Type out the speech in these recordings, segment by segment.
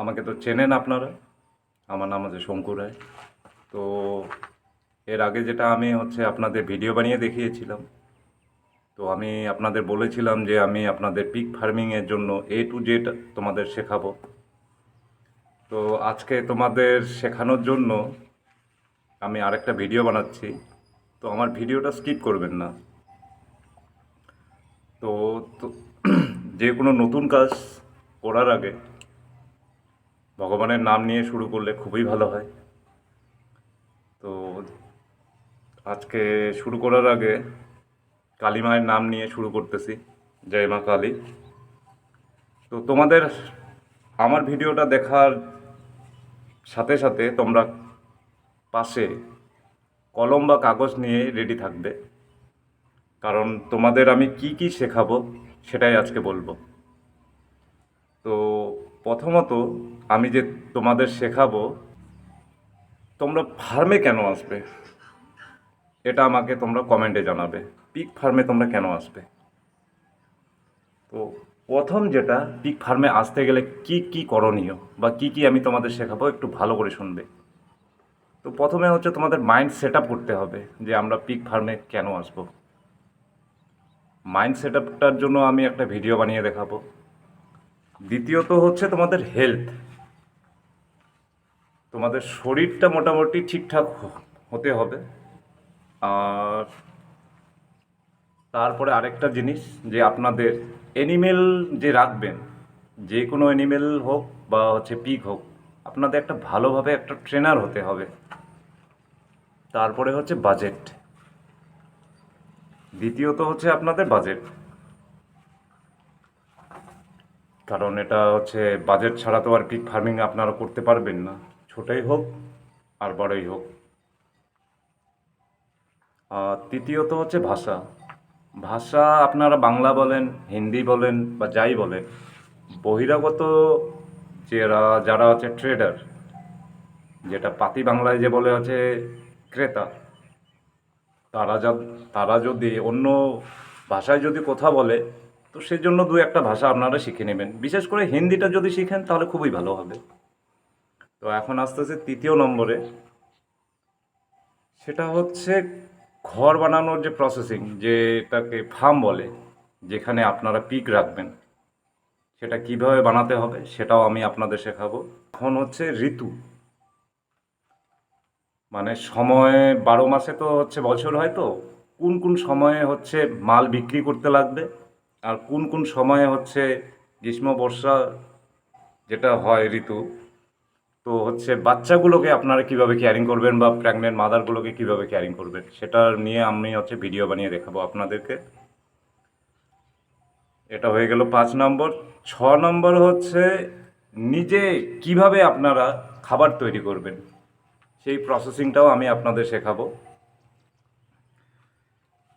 আমাকে তো চেনেন আপনারা। আমার নাম হচ্ছে শঙ্কু রায়। তো এর আগে যেটা আমি হচ্ছে আপনাদের ভিডিও বানিয়ে দেখিয়েছিলাম, তো আমি আপনাদের বলেছিলাম যে আমি আপনাদের পিক ফার্মিংয়ের জন্য এ টু জেড তোমাদের শেখাবো। তো আজকে তোমাদের শেখানোর জন্য আমি আরেকটা ভিডিও বানাচ্ছি। তো আমার ভিডিওটা স্কিপ করবেন না। তো তো যে কোনো নতুন কাজ করার আগে ভগবানের নাম নিয়ে শুরু করলে খুবই ভালো হয়। তো আজকে শুরু করার আগে কালী মায়ের নাম নিয়ে শুরু করতেছি। জয় মা কালী। তো তোমাদের আমার ভিডিওটা দেখার সাথে সাথে তোমরা পাশে কলম বা কাগজ নিয়ে রেডি থাকবে। কারণ তোমাদের আমি কি কি শেখাবো সেটাই আজকে বলব। তো প্রথমত আমি যে তোমাদের শেখাবো, তোমরা ফার্মে কেন আসবে? এটা আমাকে তোমরা কমেন্টে জানাবে। পিক ফার্মে তোমরা কেন আসবে? তো প্রথম যেটা, পিক ফার্মে আসতে গেলে কি কি করণীয় বা কি কি আমি তোমাদের শেখাবো একটু ভালো করে শুনবে। তো প্রথমে হচ্ছে তোমাদের মাইন্ড সেট আপ করতে হবে যে আমরা পিক ফার্মে কেন আসব। মাইন্ড সেট আপটার জন্য আমি একটা ভিডিও বানিয়ে দেখাবো। দ্বিতীয়ত হচ্ছে তোমাদের হেলথ তোমাদের শরীরটা মোটামুটি ঠিকঠাক হতে হবে। আর তারপরে আরেকটা জিনিস, যে আপনাদের অ্যানিমেল যে রাখবেন, যে কোনো অ্যানিমেল হোক বা হচ্ছে পিক হোক, আপনাদের একটা ভালোভাবে একটা ট্রেনার হতে হবে। তারপরে হচ্ছে বাজেট দ্বিতীয়ত হচ্ছে আপনাদের বাজেট কারণ এটা হচ্ছে বাজেট ছাড়া তো আর পিক ফার্মিং আপনারা করতে পারবেন না। ছোটই হোক আর বড়ই হোক। আর তৃতীয়ত হচ্ছে ভাষা। ভাষা আপনারা বাংলা বলেন, হিন্দি বলেন বা যাই বলেন, বহিরাগত যারা যারা হচ্ছে ট্রেডার যেটা পাতি বাংলায় যে বলে হচ্ছে ক্রেতা, তারা যা, তারা যদি অন্য ভাষায় যদি কথা বলে তো সেজন্য দু একটা ভাষা আপনারা শিখে নেবেন। বিশেষ করে হিন্দিটা যদি শিখেন, তাহলে খুবই ভালো হবে। তো এখন আস্তে আস্তে তৃতীয় নম্বরে। সেটা হচ্ছে ঘর বানানোর যে প্রসেসিং যেটাকে ফার্ম বলে, যেখানে আপনারা পিক রাখবেন। সেটা কীভাবে বানাতে হবে, সেটাও আমি আপনাদের শেখাবো। এখন হচ্ছে ঋতু। মানে সময় বারো মাসে তো হচ্ছে বছর হয় তো। কোন কোন সময়ে হচ্ছে মাল বিক্রি করতে লাগবে? আর কোন কোন সময়ে হচ্ছে গ্রীষ্ম, বর্ষা যেটা হয়, ঋতু, তো হচ্ছে বাচ্চাগুলোকে আপনারা কীভাবে কেয়ারিং করবেন বা প্রেগনেন্ট মাদারগুলোকে কীভাবে কেয়ারিং করবেন? সেটা নিয়ে আমি হচ্ছে ভিডিও বানিয়ে দেখাবো আপনাদেরকে। এটা হয়ে গেল পাঁচ নম্বর। ছ নম্বর হচ্ছে নিজে কীভাবে আপনারা খাবার তৈরি করবেন? সেই প্রসেসিংটাও আমি আপনাদের শেখাবো।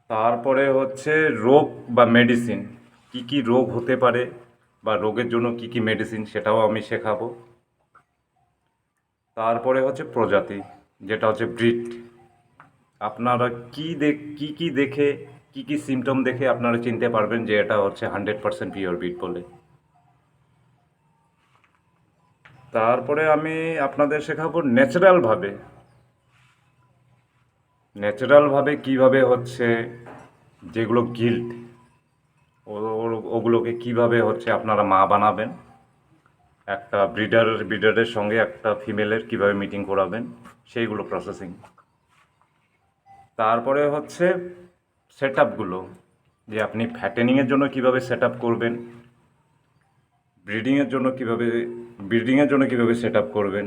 তারপরে হচ্ছে রোগ বা মেডিসিন কি কি রোগ হতে পারে বা রোগের জন্য কি কি মেডিসিন সেটাও আমি শেখাবো। তারপরে হচ্ছে প্রজাতি, যেটা হচ্ছে ব্রিড আপনারা কি দেখ কি কি দেখে, কি কি সিমটম দেখে আপনারা চিনতে পারবেন যে এটা হচ্ছে হান্ড্রেড পার্সেন্ট পিওর ব্রিড বলে। তারপরে আমি আপনাদের শেখাবো ন্যাচারালভাবে ন্যাচারালভাবে কীভাবে হচ্ছে যেগুলো গিল্ট ওগুলোকে কীভাবে হচ্ছে আপনারা মা বানাবেন, একটা ব্রিডার ব্রিডারের সঙ্গে একটা ফিমেলের কীভাবে মিটিং করাবেন, সেইগুলো প্রসেসিং তারপরে হচ্ছে সেট আপগুলো যে আপনি ফ্যাটেনিংয়ের জন্য কীভাবে সেট আপ করবেন ব্রিডিংয়ের জন্য কীভাবে ব্রিডিংয়ের জন্য কীভাবে সেট আপ করবেন।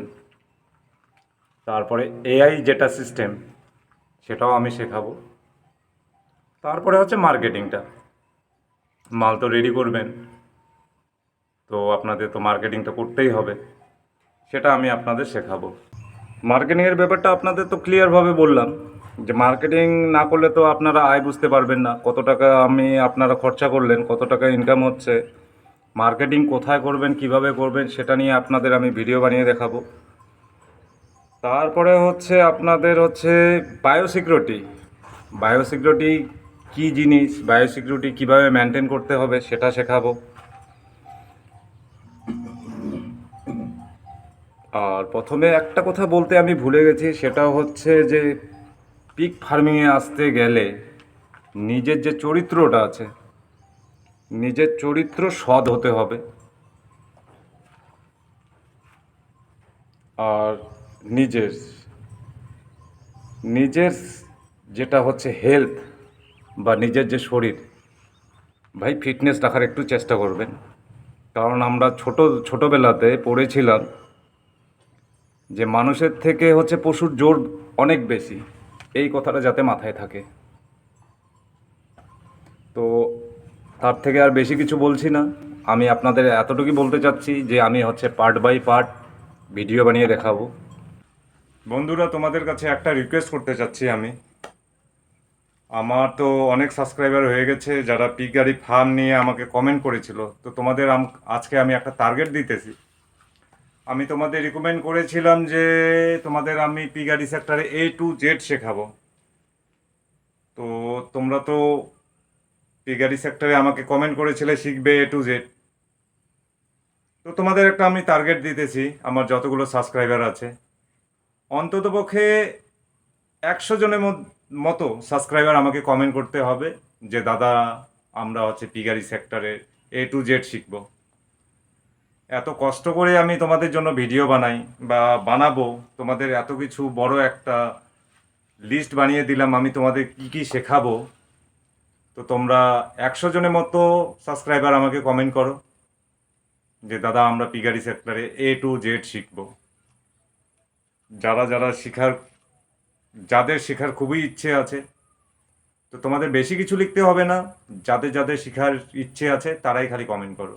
তারপরে এআই যেটা সিস্টেম সেটাও আমি শেখাবো। তারপরে হচ্ছে মার্কেটিংটা। মাল তো রেডি করবেন। তো আপনাদের তো মার্কেটিংটা করতেই হবে। সেটা আমি আপনাদের শেখাবো। মার্কেটিংয়ের ব্যাপারটা আপনাদের তো ক্লিয়ারভাবে বললাম। যে মার্কেটিং না করলে তো আপনারা আয় বুঝতে পারবেন না। কত টাকা আমি আপনারা খরচা করলেন, কত টাকা ইনকাম হচ্ছে, মার্কেটিং কোথায় করবেন, কীভাবে করবেন, সেটা নিয়ে আপনাদের আমি ভিডিও বানিয়ে দেখাবো। তারপরে হচ্ছে আপনাদের হচ্ছে বায়োসিকিউরিটি বায়োসিকিউরিটি কী জিনিস? বায়োসিকিউরিটি কীভাবে মেনটেন করতে হবে সেটা শেখাবো। আর প্রথমে একটা কথা বলতে আমি ভুলে গেছি, সেটা হচ্ছে যে পিক ফার্মিংয়ে আসতে গেলে নিজের যে চরিত্রটা আছে, নিজের চরিত্র সৎ হতে হবে। আর নিজের নিজের যেটা হচ্ছে হেলথ বা নিজের যে শরীর, ভাই ফিটনেস রাখার একটু চেষ্টা করবেন। কারণ আমরা ছোট, ছোটোবেলাতে পড়েছিলাম যে মানুষের থেকে হচ্ছে পশুর জোর অনেক বেশি। এই কথাটা যাতে মাথায় থাকে। তো তার থেকে আর বেশি কিছু বলছি না। আমি আপনাদের এতটুকুই বলতে চাচ্ছি যে আমি হচ্ছে পার্ট বাই পার্ট ভিডিও বানিয়ে দেখাবো। বন্ধুরা, তোমাদের কাছে একটা রিকোয়েস্ট করতে চাচ্ছি আমি। আমার তো অনেক সাবস্ক্রাইবার হয়ে গেছে, যারা পিক গাড়ি ফার্ম নিয়ে আমাকে কমেন্ট করেছিল। তো তোমাদের আজকে আমি একটা টার্গেট দিতেছি। আমি তোমাদের রিকমেন্ড করেছিলাম যে, তোমাদের আমি পি গাড়ি সেক্টরে এ টু জেড শেখাবো। তো তোমরা তো পি গাড়ি সেক্টরে আমাকে কমেন্ট করেছিলে, শিখবে এ টু জেড তো তোমাদের একটা আমি টার্গেট দিতেছি, আমার যতগুলো সাবস্ক্রাইবার আছে। অন্ততপক্ষে একশো জনের মতো সাবস্ক্রাইবার আমাকে কমেন্ট করতে হবে যে, দাদা, আমরা হচ্ছে পিগারি সেক্টরে এ টু জেড শিখব। এত কষ্ট করে আমি তোমাদের জন্য ভিডিও বানাই বা বানাবো, তোমাদের এত কিছু বড় একটা লিস্ট বানিয়ে দিলাম, আমি তোমাদের কি কি শেখাবো? তো তোমরা একশো জনের মতো সাবস্ক্রাইবার আমাকে কমেন্ট করো যে, দাদা, আমরা পিগারি সেক্টরে এ টু জেড শিখব। যারা যারা শেখার, যাদের শেখার খুবই ইচ্ছে আছে, তো তোমাদের বেশি কিছু লিখতে হবে না। যাদের যাদের শেখার ইচ্ছে আছে, তারাই খালি কমেন্ট করো।